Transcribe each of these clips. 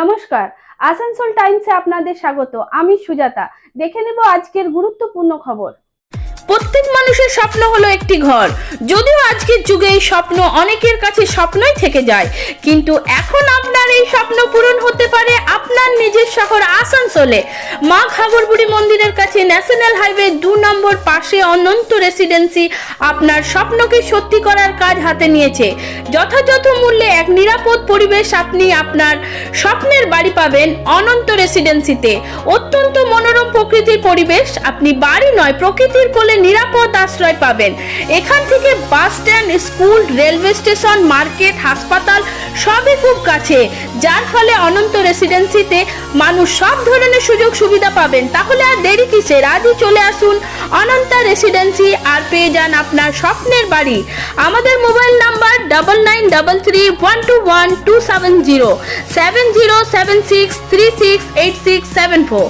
নমস্কার। আসানসোল টাইমসে আপনাদের স্বাগত। আমি সুজাতা। দেখে নেব আজকের গুরুত্বপূর্ণ খবর। প্রত্যেক মানুষের স্বপ্ন হলো একটি ঘর। যদিও আজকের যুগে এই স্বপ্ন অনেকের কাছে স্বপ্নই থেকে যায়। কিন্তু এখন আপনার এই স্বপ্ন পূরণ হতে পারে আপনার নিজের শহর আসানসোলে। মা ঘাগরবুড়ি মন্দিরের কাছে ন্যাশনাল হাইওয়ে দু নম্বর পাশে অনন্ত রেসিডেন্সি আপনার স্বপ্নকে সত্যি করার কাজ হাতে নিয়েছে। যথাযথ মূল্যে এক নিরাপদ পরিবেশ আপনি আপনার স্বপ্নের বাড়ি পাবেন অনন্ত রেসিডেন্সিতে। অত্যন্ত মনোরম প্রকৃতির পরিবেশ আপনি বাড়ি নয়, প্রকৃতির কোলে নিরাপদ আশ্রয় পাবেন। এখান থেকে bus stand, school, railway station, market, হাসপাতাল সবই খুব কাছে। যার ফলে অনন্ত রেসিডেন্সিতে মানুষ সব ধরনের সুযোগ সুবিধা পাবেন। তাহলে আর দেরি কিসের? আজই চলে আসুন অনন্ত রেসিডেন্সি আর পেয়ে যান আপনার স্বপ্নের বাড়ি। আমাদের mobile number double nine double three one two one two seven zero seven zero seven six three six eight six seven four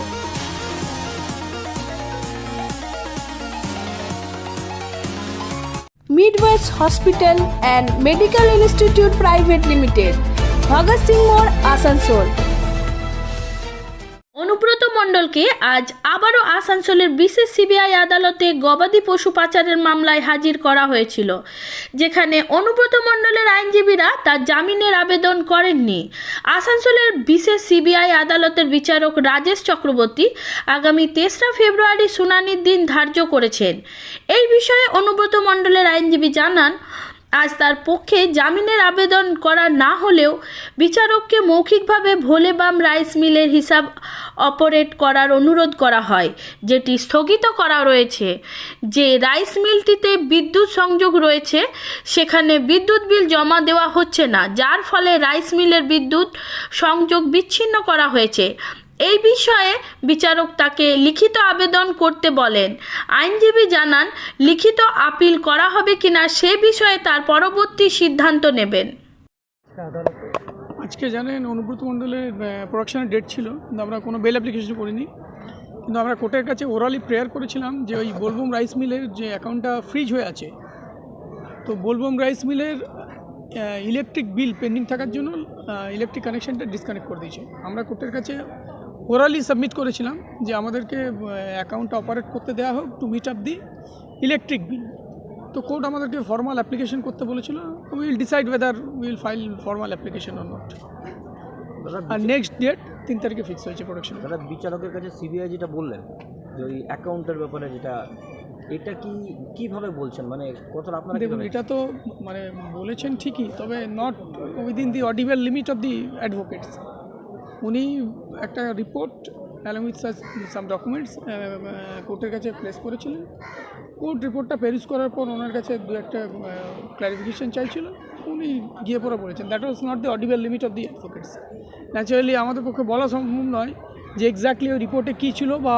hospital and medical institute private limited Bhagat Singh মোড় আসানসোল অনুব্রত মণ্ডলকে আজ আবারও আসানসোলের বিশেষ সিবিআই আদালতে গবাদি পশু পাচারের মামলায় হাজির করা হয়েছিল, যেখানে অনুব্রত মণ্ডলের আইনজীবীরা তার জামিনের আবেদন করেননি। আসানসোলের বিশেষ সিবিআই আদালতের বিচারক রাজেশ চক্রবর্তী আগামী তেসরা ফেব্রুয়ারি শুনানির দিন ধার্য করেছেন। এই বিষয়ে অনুব্রত মণ্ডলের আইনজীবী জানান আজ তার পক্ষে জামিনের আবেদন করা না হলেও বিচারককে মৌখিকভাবে ভোলে বাম রাইস মিলের হিসাব অপারেট করার অনুরোধ করা হয়, যেটি স্থগিত করা রয়েছে। যে রাইস মিলটিতে বিদ্যুৎ সংযোগ রয়েছে, সেখানে বিদ্যুৎ বিল জমা দেওয়া হচ্ছে না, যার ফলে রাইস মিলের বিদ্যুৎ সংযোগ বিচ্ছিন্ন করা হয়েছে। এই বিষয়ে বিচারক তাকে লিখিত আবেদন করতে বলেন। আইনজীবী জানান, লিখিত আপিল করা হবে কিনা সে বিষয়ে তার পরবর্তী সিদ্ধান্ত নেবেন। আজকে জানেন, অনুব্রত মণ্ডলের প্রোডাকশনের ডেট ছিল, কিন্তু আমরা কোনো বেল অ্যাপ্লিকেশন করিনি। কিন্তু আমরা কোর্টের কাছে ওরালি প্রেয়ার করেছিলাম যে ওই বোলবম রাইস মিলের যে অ্যাকাউন্টটা ফ্রিজ হয়ে আছে, তো বোলবম রাইস মিলের ইলেকট্রিক বিল পেন্ডিং থাকার জন্য ইলেকট্রিক কানেকশানটা ডিসকানেক্ট করে দিয়েছে। আমরা কোর্টের কাছে ওরালি সাবমিট করেছিলাম যে আমাদেরকে অ্যাকাউন্ট অপারেট করতে দেওয়া হোক to meet up the electric bill তো কোর্ট আমাদেরকে ফর্মাল অ্যাপ্লিকেশন করতে বলেছিল। Will decide whether will file formal application or not R next date তিন তারিখে ফিক্স হয়েছে প্রোডাকশন দাদা বিচারকের কাছে সিবিআই যেটা বললেন যে ওই অ্যাকাউন্টের ব্যাপারে যেটা এটা কি কীভাবে বলছেন? মানে কতটা আপনারা দেখুন এটা তো মানে বলেছেন ঠিকই তবে not within the audible limit of the advocates উনি একটা report along with some documents কোর্টের কাছে প্লেস করেছিলেন। কোর্ট রিপোর্টটা পেরিস করার পর ওনার কাছে দু একটা uh, ক্লারিফিকেশন চাইছিল। উনি গিয়ে পরে বলেছেন। That was not the audible limit of the advocates naturally আমাদের পক্ষে বলা সম্ভব নয় যে এক্স্যাক্টলি ওই রিপোর্টে কী ছিল বা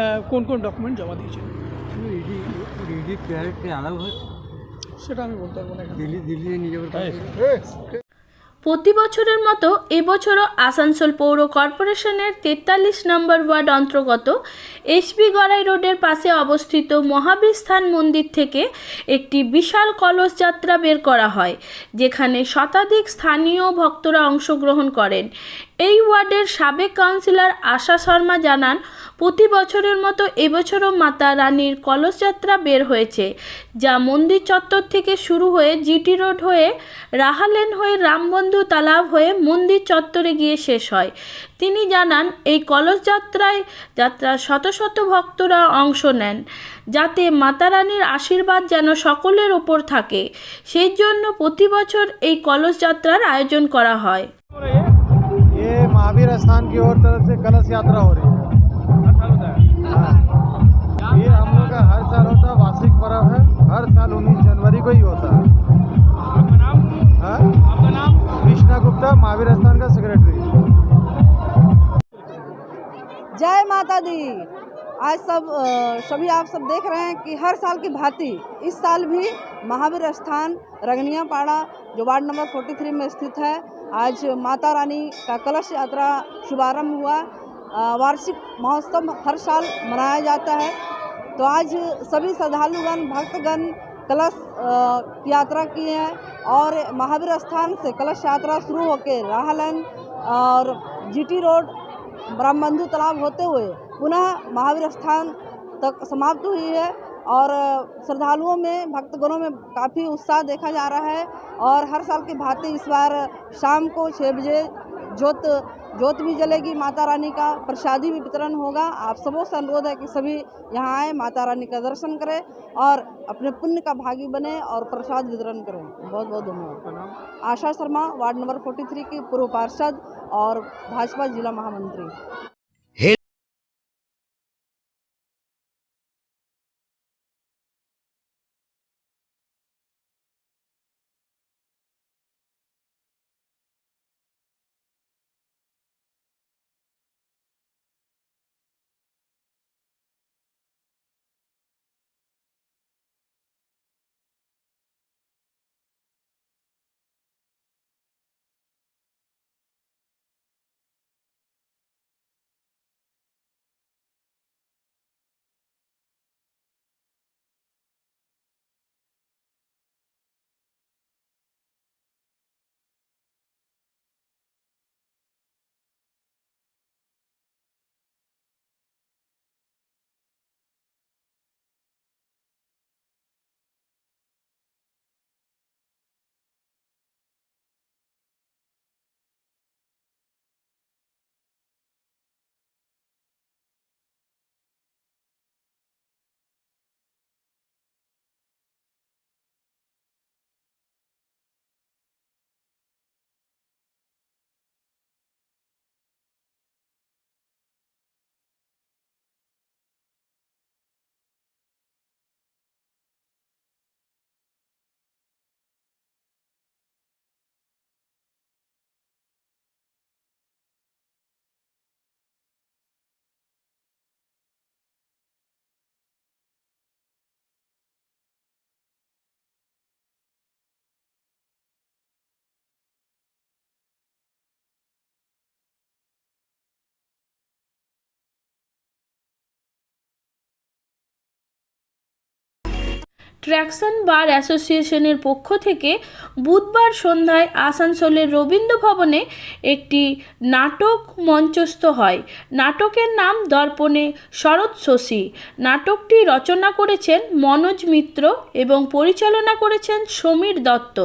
uh, কোন কোন ডকুমেন্ট জমা দিয়েছিল সেটা আমি বলতে পারব না দিল্লি দিল্লি নিয়ে প্রতি বছরের মতো এবছরও আসানসোল পৌর কর্পোরেশনের তেতাল্লিশ নম্বর ওয়ার্ড অন্তর্গত এসবি গড়াই রোডের পাশে অবস্থিত মহাবীর স্থান মন্দির থেকে একটি বিশাল কলস যাত্রা বের করা হয়, যেখানে শতাধিক স্থানীয় ভক্তরা অংশগ্রহণ করেন। এই ওয়ার্ডের সাবেক কাউন্সিলর আশা শর্মা জানান, প্রতি বছরের মতো এবছরও মাতা রানীর কলসযাত্রা বের হয়েছে, যা মন্দির চত্বর থেকে শুরু হয়ে জিটি রোড হয়ে রাহালেন হয়ে রামবন্ধু তালাব হয়ে মন্দির চত্বরে গিয়ে শেষ হয়। তিনি জানান, এই কলসযাত্রায় যাত্রা শত শত ভক্তরা অংশ নেন, যাতে মাতা রানীর আশীর্বাদ যেন সকলের ওপর থাকে। সেই জন্য প্রতি বছর এই কলসযাত্রার আয়োজন করা হয়। महावीर स्थान की ओर तरफ़ से कलश यात्रा हो रही है। हाँ। ये हम लोग का हर साल होता है, वार्षिक पर्व है। हर साल उन्नीस जनवरी को ही होता है। हाँ? कृष्णा गुप्ता महावीर स्थान का सेक्रेटरी जय माता दी। आज सब सभी आप सब देख रहे हैं कि हर साल की भांति इस साल भी महावीर स्थान रगनिया पाड़ा जो वार्ड नंबर 43 में स्थित है आज माता रानी का कलश यात्रा शुभारंभ हुआ। वार्षिक महोत्सव हर साल मनाया जाता है। तो आज सभी श्रद्धालुगण, भक्तगण कलश यात्रा की है और महावीर स्थान से कलश यात्रा शुरू होकर राहलन और जीटी रोड, ब्रह्मबंधु तालाब होते हुए पुनः महावीर स्थान तक समाप्त हुई है। और श्रद्धालुओं में भक्तगणों में काफ़ी उत्साह देखा जा रहा है और हर साल की भांति इस बार शाम को छः बजे ज्योत ज्योत भी जलेगी माता रानी का प्रसादी भी वितरण होगा। आप सबों से अनुरोध है कि सभी यहाँ आए माता रानी का दर्शन करें और अपने पुण्य का भागी बने और प्रसाद वितरण करें। बहुत बहुत धन्यवाद आशा शर्मा वार्ड नंबर 43 की पूर्व पार्षद और भाजपा जिला महामंत्री। ট্র্যাকশন বার অ্যাসোসিয়েশনের পক্ষ থেকে বুধবার সন্ধ্যায় আসানসোলের রবীন্দ্র ভবনে একটি নাটক মঞ্চস্থ হয়। নাটকের নাম দর্পণে শরৎ শশী। নাটকটি রচনা করেছেন মনোজ মিত্র এবং পরিচালনা করেছেন সমীর দত্ত।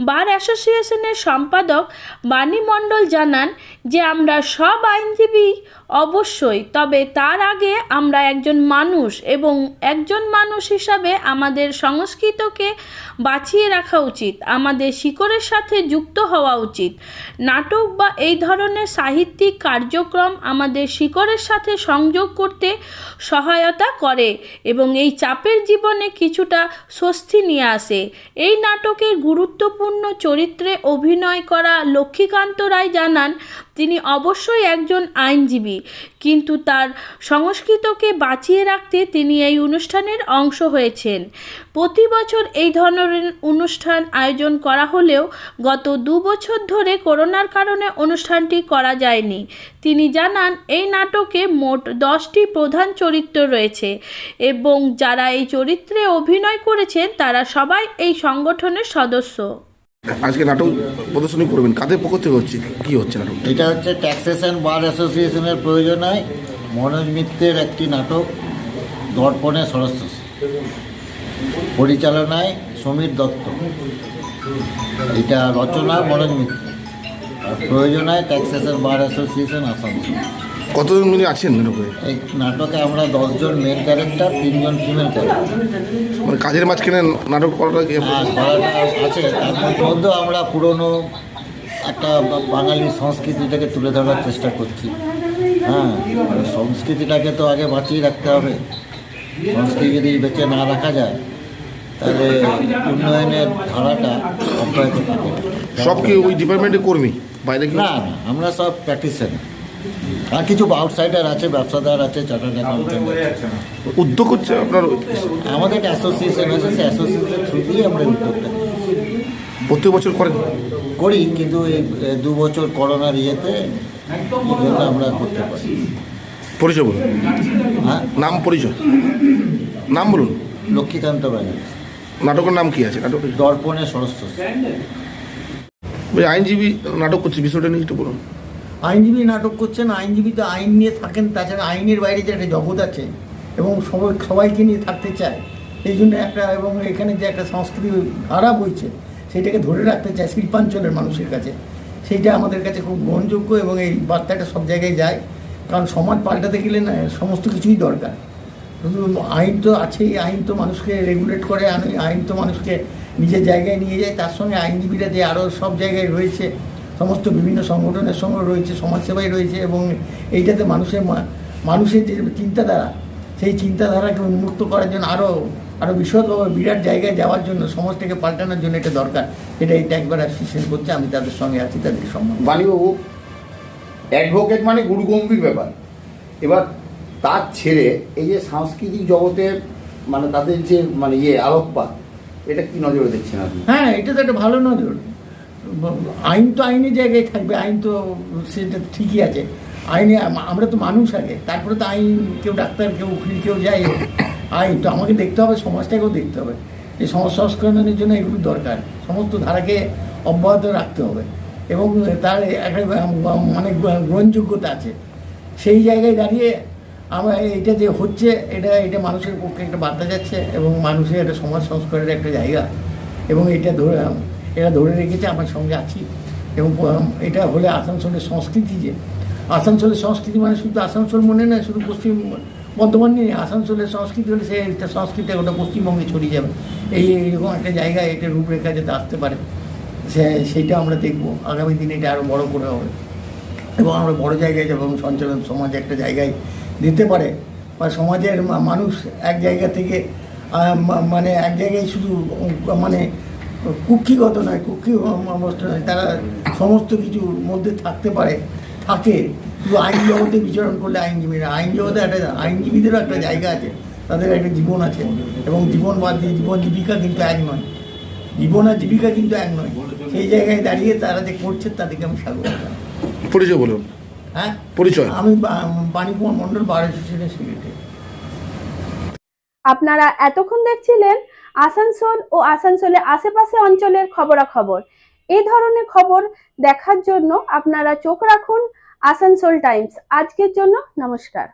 বার অ্যাসোসিয়েশনের সম্পাদক বাণী মণ্ডল জানান যে, আমরা সব আইনজীবী অবশ্যই, তবে তার আগে আমরা একজন মানুষ এবং একজন মানুষ হিসাবে আমাদের সংস্কৃতকে বাঁচিয়ে রাখা উচিত, আমাদের শিকড়ের সাথে যুক্ত হওয়া উচিত। নাটক বা এই ধরনের সাহিত্যিক কার্যক্রম আমাদের শিকড়ের সাথে সংযোগ করতে সহায়তা করে এবং এই চাপের জীবনে কিছুটা স্বস্তি নিয়ে আসে। এই নাটকের গুরুত্বপূর্ণ চরিত্রে অভিনয় করা লক্ষ্মীকান্ত রায় জানান, তিনি অবশ্যই একজন আইনজীবী। কিন্তু তার সংস্কৃতকে বাঁচিয়ে রাখতে তিনি এই অনুষ্ঠানের অংশ হয়েছেন। প্রতি বছর এই ধরনের অনুষ্ঠান আয়োজন করা হলেও গত দু বছর ধরে করোনার কারণে অনুষ্ঠানটি করা যায়নি। তিনি জানান, এই নাটকে মোট দশটি প্রধান চরিত্র রয়েছে এবং যারা এই চরিত্রে অভিনয় করেছেন তারা সবাই এই সংগঠনের সদস্য। আজকে নাটক প্রদর্শনী করবেন, কাদের পক্ষ থেকে হচ্ছে, কি হচ্ছে নাটক এটা হচ্ছে ট্যাক্সেশন বার অ্যাসোসিয়েশনের প্রয়োজনায় মনোজ মিত্রের একটি নাটক, দর্পণে সরস্বতী, পরিচালনায় সমীর দত্ত। এটা রচনা মনোজ মিত্র, আর প্রয়োজনায় ট্যাক্সেশন বার অ্যাসোসিয়েশন আসানসোল। কতজন মিলে আছেন নাটকে এই নাটকে আমরা দশজন মেন ক্যারেক্টার তিনজন ফিমেল ক্যারেক্টার মানে কাজের মাঝখানে নাটক করাটা কি? হ্যাঁ করাটা আছে। তার মধ্যেও আমরা পুরনো একটা বা- বাঙালি সংস্কৃতিটাকে তুলে ধরার চেষ্টা করছি। হ্যাঁ ওই সংস্কৃতিটাকে তো আগে বাঁচিয়ে রাখতে হবে। সংস্কৃতি যদি বেঁচে না রাখা যায় তাহলে উন্নয়নের ধারাটা অব্যাহত থাকে সব কি ওই ডিপার্টমেন্টের কর্মী? বাইরে কি? না না আমরা সব প্র্যাকটিসার আর কিছু আউটসাইডার আছে ব্যবসাদার আছে চার্টার্ড অ্যাকাউন্টেন্ট উদ্যোগ হচ্ছে আপনার আমাদের একটা অ্যাসোসিয়েশন আছে সেই অ্যাসোসিয়েশনের থ্রু দিয়ে আমরা উদ্যোগটা। প্রত্যেক বছর করেন? করি কিন্তু এই দু বছর করোনার ইয়েতে জন্য আমরা করতে পারি। পরিচয় বলুন। হ্যাঁ? নাম পরিচয়। নাম বলুন। লক্ষ্মীকান্ত ব্যানার্জি। নাটকের নাম কি আছে? নাটকের দর্পণে সরস্বতী। আইনজীবী নাটক করছে বিষয়টা নিয়ে একটু বলুন। আইনজীবী নাটক করছেন, আইনজীবী তো আইন নিয়ে থাকেন, তাছাড়া আইনের বাইরে যে একটা জগৎ আছে এবং সবাই, সবাইকে নিয়ে থাকতে চায়, এই জন্য একটা, এবং এখানে যে একটা সংস্কৃতি ধারা বইছে, সেটাকে ধরে রাখতে চায় শিল্পাঞ্চলের মানুষের কাছে। সেইটা আমাদের কাছে খুব গ্রহণযোগ্য এবং এই বার্তাটা সব জায়গায় যায়, কারণ সমাজ পাল্টাতে গেলে না, সমস্ত কিছুই দরকার। শুধু আইন তো আছেই, আইন তো মানুষকে রেগুলেট করে, আইন আইন তো মানুষকে নিজের জায়গায় নিয়ে যায়, তার সঙ্গে আইনজীবীরা যে আরও সব জায়গায় রয়েছে সমস্ত বিভিন্ন সংগঠনের সঙ্গে রয়েছে সমাজসেবাই রয়েছে এবং এইটাতে মানুষের মানুষের যে চিন্তাধারা সেই চিন্তাধারাকে উন্মুক্ত করার জন্য আরও আরও বিশদভাবে বিরাট জায়গায় যাওয়ার জন্য সমাজটাকে পাল্টানোর জন্য এটা দরকার। এটা এটা একবার অ্যাসোসিয়েশন করছে আমি তাদের সঙ্গে আছি তাদের সম্মান বাণীবাবু অ্যাডভোকেট মানে গুরুগম্ভীর ব্যাপার। এবার তার ছেড়ে এই যে সাংস্কৃতিক জগতের মানে তাদের যে মানে ইয়ে আলোকপাত এটা কি নজরে দেখছেন আপনি? হ্যাঁ এটা তো একটা ভালো নজর। আইন তো আইনের জায়গায় থাকবে, আইন তো সেটা ঠিকই আছে। আইনে আমরা তো মানুষ আগে, তারপরে তো আইন, কেউ ডাক্তার, কেউ উকিল, কেউ যাই আইন তো আমাকে দেখতে হবে, সমাজটাকেও দেখতে হবে। এই সমাজ সংস্করণের জন্য এগুলো দরকার, সমস্ত ধারাকে অব্যাহত রাখতে হবে। এবং তার একটা মানে গ্রহণযোগ্যতা আছে। সেই জায়গায় দাঁড়িয়ে আমরা এটা যে হচ্ছে, এটা এটা মানুষের পক্ষে একটা বার্তা যাচ্ছে এবং মানুষের একটা সমাজ সংস্কারের একটা জায়গা। এবং এটা ধরে এটা ধরে রেখেছে আমার সঙ্গে আছি। এবং এটা হলে আসানসোলের সংস্কৃতি যে। আসানসোলের সংস্কৃতি মানে শুধু আসানসোল মনে নয়, শুধু পশ্চিম বর্ধমান নিয়ে আসানসোলের সংস্কৃতি হলে সেই একটা সংস্কৃতি ওটা পশ্চিমবঙ্গে ছড়িয়ে যাবে। এই এইরকম একটা জায়গায় এটা রূপরেখা যাতে আসতে পারে, সে সেইটা আমরা দেখব। আগামী দিনে এটা আরও বড় করে হবে। এবং আমরা বড় জায়গায় যাব এবং সঞ্চালন সমাজ একটা জায়গায় দিতে পারে। বা সমাজের মানুষ এক জায়গা থেকে মানে এক জায়গায় শুধু মানে কুক্ষিগত নয় কুক্ষি অবস্থা নয় তারা সমস্ত কিছুর মধ্যে থাকতে পারে থাকে। শুধু আইন জগতে বিচরণ করলে আইনজীবীরা আইন জগতে একটা আইনজীবীদেরও একটা জায়গা আছে তাদের একটা জীবন আছে এবং জীবন বাদ দিয়ে জীবন জীবিকা কিন্তু এক নয়। জীবন আর জীবিকা কিন্তু এক নয়। সেই জায়গায় দাঁড়িয়ে তারা যে করছে তাদেরকে আমি স্বাগত পরিচয় বলুন। হ্যাঁ? পরিচয়। আমি বা- বাণীকুমার মণ্ডল বার অ্যাসোসিয়েশনের সেক্রেটারি আপনারা এতক্ষণ দেখছিলেন আসানসোল ও আসানসোলের আশেপাশে অঞ্চলের খবরাখবর। এই ধরনের খবর দেখার জন্য আপনারা চোখ রাখুন আসানসোল টাইমস। আজকের জন্য নমস্কার।